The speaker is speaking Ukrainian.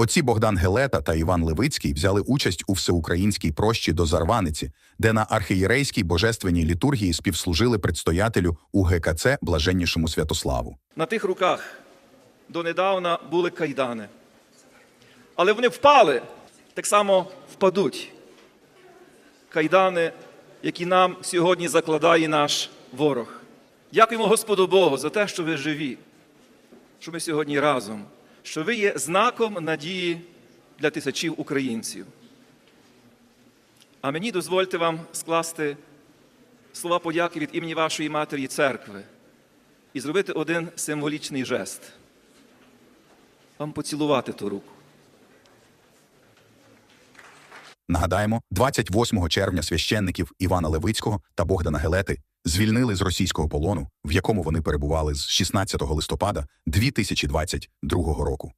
Отці Богдан Гелета та Іван Левицький взяли участь у всеукраїнській прощі до Зарваниці, де на архієрейській божественній літургії співслужили предстоятелю УГКЦ Блаженнішому Святославу. На тих руках донедавна були кайдани. Але вони впали, так само впадуть. Кайдани, які нам сьогодні закладає наш ворог. Дякуємо Господу Богу за те, що ви живі, що ми сьогодні разом, що ви є знаком надії для тисячів українців. А мені дозвольте вам скласти слова подяки від імені вашої матері церкви і зробити один символічний жест. Вам поцілувати ту руку. Нагадаємо, 28 червня священників Івана Левицького та Богдана Гелети звільнили з російського полону, в якому вони перебували з 16 листопада 2022 року.